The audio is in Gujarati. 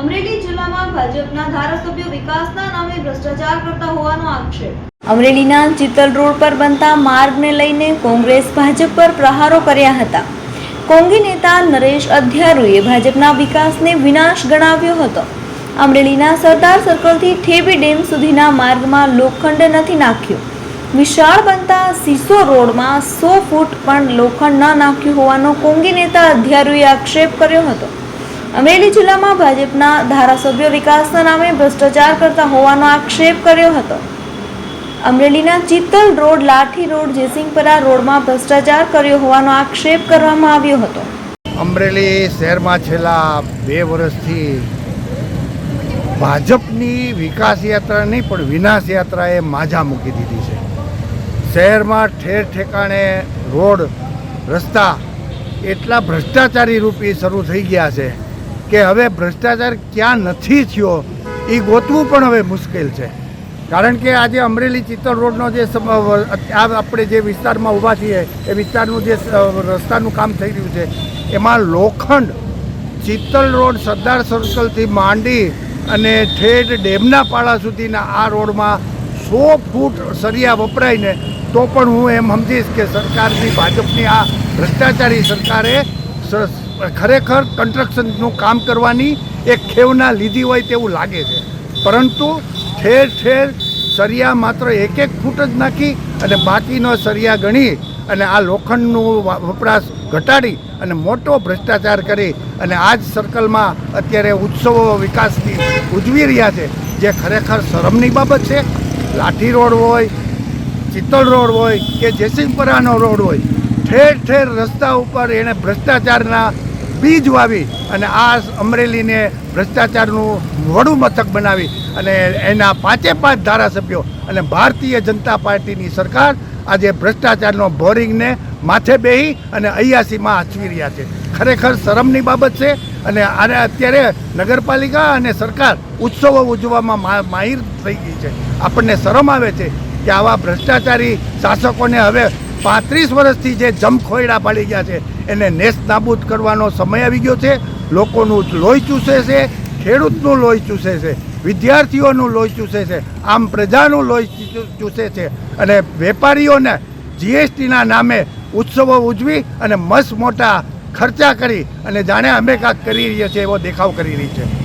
અમરેલી જિલ્લામાં ભાજપના ધારાસભ્યો વિકાસના નામે ભ્રષ્ટાચાર કરતા હોવાનો આક્ષેપ. અમરેલીના ચિત્તલ રોડ પર બનતા માર્ગને લઈને કોંગ્રેસ ભાજપ પર પ્રહારો કર્યા હતા. કોંગી નેતા નરેશ અધ્યારુએ ભાજપના વિકાસને વિનાશ ગણાવ્યો હતો. અમરેલીના સરદાર સર્કલથી ઠેબી ડેમ સુધીના માર્ગમાં લોખંડ નથી નાખ્યું. વિશાળ બનતા સીસો રોડમાં સો ફૂટ પણ લોખંડ ન નાખ્યું હોવાનો કોંગી નેતા અધ્યારુએ આક્ષેપ કર્યો હતો. અમરેલી જિલ્લામાં ભાજપના ધારાસભ્યો વિકાસના નામે ભ્રષ્ટાચાર કરતા હોવાનો આક્ષેપ કર્યો હતો. અમરેલીના ચિત્તલ રોડ, લાઠી રોડ, જેસિંગપરા રોડમાં ભ્રષ્ટાચાર કર્યો હોવાનો આક્ષેપ કરવામાં આવ્યો હતો. અમરેલી શહેરમાં છેલ્લા બે વર્ષથી ભાજપની વિકાસ યાત્રા નહીં, પણ વિનાશ યાત્રાએ માઝા મૂકી દીધી છે. શહેરમાં ઠેર ઠેકાણે રોડ, રસ્તા એટલા ભ્રષ્ટાચારી રૂપી શરૂ થઈ ગયા છે કે હવે ભ્રષ્ટાચાર ક્યાં નથી થયો એ ગોતવું પણ હવે મુશ્કેલ છે. કારણ કે આજે અમરેલી ચિત્તલ રોડનો જે આપણે જે વિસ્તારમાં ઊભા છીએ, એ વિસ્તારનું જે રસ્તાનું કામ થઈ રહ્યું છે, એમાં લોખંડ ચિત્તલ રોડ સરદાર સર્કલથી માંડી અને ઠેઠ ડેમના પાળા સુધીના આ રોડમાં સો ફૂટ સરિયા વપરાઈને, તો પણ હું એમ સમજીશ કે સરકારની, ભાજપની આ ભ્રષ્ટાચારી સરકારે ખરેખર કન્સ્ટ્રક્શનનું કામ કરવાની એક ખેવના લીધી હોય તેવું લાગે છે. પરંતુ ઠેર ઠેર સરિયા માત્ર એક એક ફૂટ જ નાખી અને બાકીનો સરિયા ગણી અને આ લોખંડનું વપરાશ ઘટાડી અને મોટો ભ્રષ્ટાચાર કરી અને આ જ સર્કલમાં અત્યારે ઉત્સવો વિકાસની ઉજવી રહ્યા છે, જે ખરેખર શરમની બાબત છે. લાઠી રોડ હોય ચિત્તલ રોડ હોય કે જેસિંગપરાનો રોડ હોય ઠેર ઠેર રસ્તા ઉપર એણે ભ્રષ્ટાચારના બીજ વાવી અને આ અમરેલીને ભ્રષ્ટાચારનું વડું મથક બનાવી અને એના પાંચે પાંચ ધારાસભ્યો અને ભારતીય જનતા પાર્ટીની સરકાર આજે ભ્રષ્ટાચારનો બોરિંગને માથે બેહી અને અયાસીમાં આચવી રહ્યા છે. ખરેખર શરમની બાબત છે અને આને અત્યારે નગરપાલિકા અને સરકાર ઉત્સવો ઉજવવામાં માહિર થઈ ગઈ છે. આપણને શરમ આવે છે કે આવા ભ્રષ્ટાચારી શાસકોને હવે પાંત્રીસ વર્ષથી જે જમખોયડા પાડી ગયા છે, એને નેસ નાબૂદ કરવાનો સમય આવી ગયો છે, લોકોનું લોહી ચૂસે છે, ખેડૂતનું લોહી ચૂસે છે, વિદ્યાર્થીઓનું લોહી ચૂસે છે, આમ પ્રજાનું લોહી ચૂસે છે અને વેપારીઓને જીએસટીના નામે ઉત્સવો ઉજવી અને મસ્ત મોટા ખર્ચા કરી અને જાણે અમે કાંક કરી રહ્યા છીએ એવો દેખાવ કરી રહી છે.